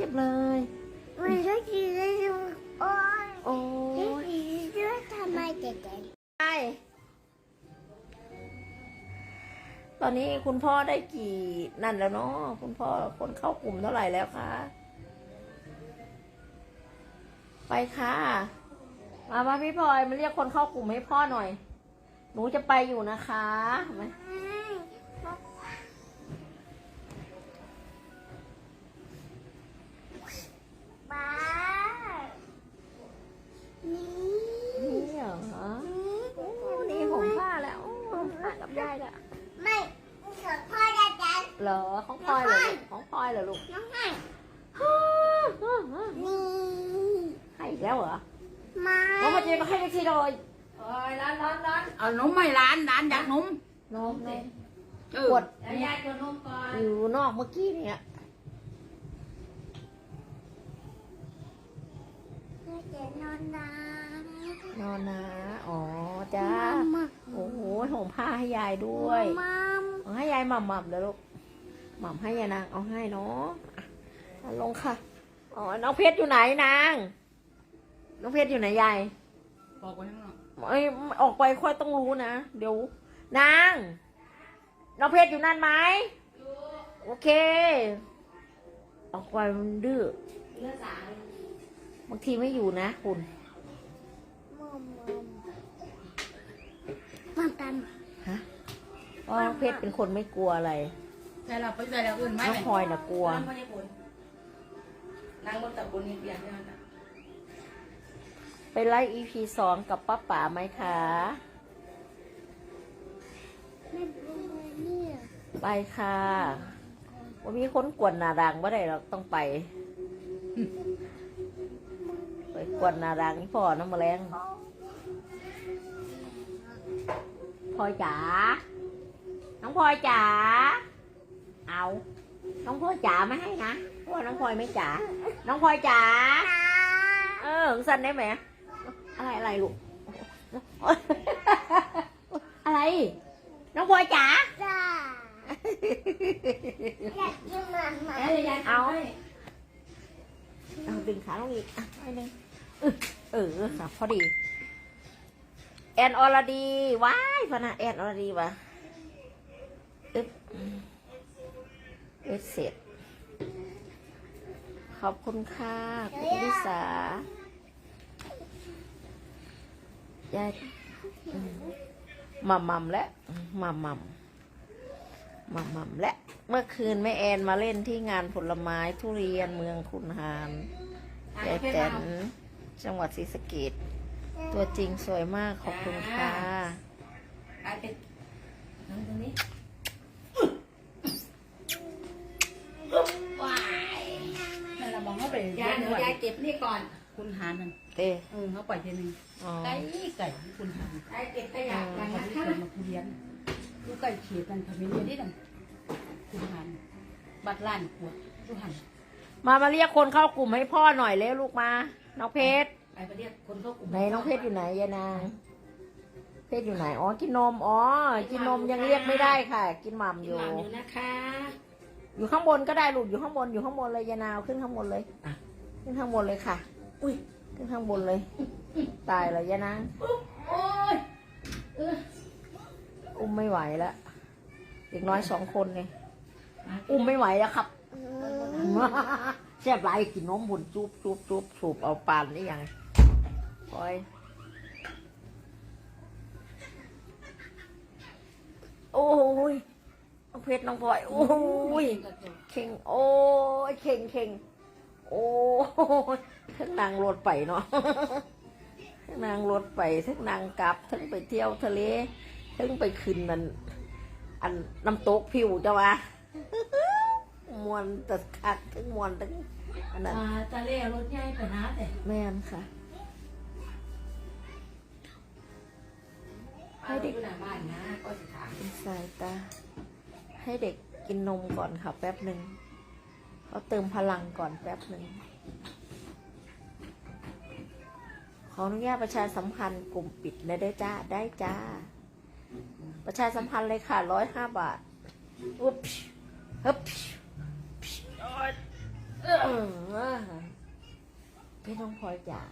เจ็บเลย มันช่วยกินได้ดูโอ้โอ้ยช่วยทำไมเจ็บไปตอนนี้คุณพ่อได้กี่นั่นแล้วเนาะคุณพ่อคนเข้ากลุ่มเท่าไหร่แล้วคะ ไปค่ะ มามาพี่พลอยมาเรียกคนเข้ากลุ่มให้พ่อหน่อย หนูจะไปอยู่นะคะไหม ไม่สดพ่อได้จันเหรอของพลอยเหรอลูกของพลอยเหรอลูกน้องให้ฮ่าฮ่าฮ่านี่ให้อีกแล้วเหรอมาน้องมาเจก็ให้ไปทีเลยเอ้ยร้านร้านร้านเอานมไม่ร้านร้านอยากนมน้องน้องเออกดเดี๋ยวยายกดนมก่อนอยู่นอกเมื่อกี้เนี่ยเพื่อจะนอนนานนอนนะอ๋อจ้า มา โอ้โหห่มผ้าให้ยายด้วยมาเอาให้ยายหม่ำหม่ำเดี๋ยวลูกหม่ำให้ยายนางเอาให้เนาะอะเอาลงค่ะอ๋อน้องเพชรอยู่ไหนนาง น้องเพชรอยู่ไหนยายบอกไว้ข้างนอกเอ้ยออกไปค่อยต้องรู้นะเดี๋ยวนางน้องเพชรอยู่นั่นไหมโอเค ออกไปมันดื้อเลือดสายบางทีไม่อยู่นะคุณมอมม อมมาตันฮะเพราะน้องเพชรเป็นคนไม่กลัวอะไรแต่เราไปแต่เราอื่นไม่น้องเลยพลอยน่ะกลัว นั่งพ่อญี่ปุ่นนั่งบนตับบนนี้เปลี่ยนใช่ไหมไปไล่ EP สองกับป้าป๋าไหมคะ ไม่รู้เลยเนี่ยไปค่ะวันนี้คนกวนหนาดังว่าได้เราต้องไป ไปกวนหนาดังนี่พ่อน้ำแมลง พลอยจ๋า น้องพลอยจ๋า เอา น้องพลอยจ๋าไม่ให้นะเพราะว่าน้องพลอยไม่จ๋า น้องพลอยจ๋า เออหึงสันได้ไหม อะไรอะไรลูก อะไร น้องพลอยจ๋า จ้าอยากกินหมาหมาเอ้ยยายเอาให้เอาดึงขาลงอีกอะไปหนึ่งเออเออค่ะพอดี แอนอรดีว้ายพะนะแอนอรดีวะอึ๊บเอดเสร็จ ขอบคุณค่ะคุณลิสายายอืมหม่ำม่ำและหม่ำม่ำหม่ำม่ำและเมื่อคืนแม่แอนมาเล่นที่งานผลไม้ทุเรียนเมืองคุณหารยายแตนจังหวัดศรีสะเกด ตัวจริงสวยมากขอบคุณค่ะกลายเป็นนั่งตรงนี้ว้ายนั่นเราบอกเขาไปยายหนูยายเก็บนี่ก่อน คุณหานั่นเต้เออเขาปล่อยทีนึงอ๋อไก่ไก่คุณหานยายเก็บขยะก่อนเขานะที่คะเกิดมาผู้เลี้ยงลูกไก่เขียดนั่นทำยังไงได้ดังคุณหานบัดล้านขวดลูกหันมามาเรียกคนเข้ากลุ่มให้พ่อหน่อยเร็วลูกมา น้องเพชร ไปไปเรียกคนเข้ากลุ่มไหนน้องเพชรอยู่ไหนยายนางเพชรอยู่ไหนอ๋อกินนมอ๋อกินนมยังเรียกไม่ได้ค่ะ กินหม่ำกิอนยู่หม่ำอยู่นะคะอยู่ข้างบนก็ได้ลูกอยู่ข้างบนอยู่ข้างบนเลยยายนาวขึ้นข้างบนเลยขึ้นข้างบนเลยค่ะ อุ้ยขึ้นข้างบนเลย ตายเลยยายนางโอ้ยเอออุ้มไม่ไหวแล้วเด็กน้อยสองคนไงอุ้มไม่ไหวแล้วครับแซ่บไรกินนมบุญจุบจุบจุบสูบเอาปานนี่ยัง โอ้ยโอ้ยน้องเพชรน้องพลอย โอ้ย เข่ง โอ้ย เข่งเข่งโอ้ยทั้งนางรถไปเนาะทั้งนางรถไปทั้งนางกลับทั้งไปเที่ยวทะเลทั้งไปขึ้นนั่นอันน้ำตกผิวจ้าวะมวนแต่คักทั้งมวนทั้งอันนั้นอ่าตะเล่รถใหญ่ไปนะแต่แม่นค่ะ เด็กอยู่หน้าบ้านนะก็จะถามเป็นสายตา ให้เด็กกินนมก่อนค่ะแป๊บหนึ่งเขาเติมพลังก่อนแป๊บหนึ่งขออนุญาตประชาสัมพันธ์กลุ่มปิดเลยได้จ้าได้จ้า ประชาสัมพันธ์เลยค่ะร้อยห้าบาทอุ๊บฮึบเออพี่น้องพลอยจ๋า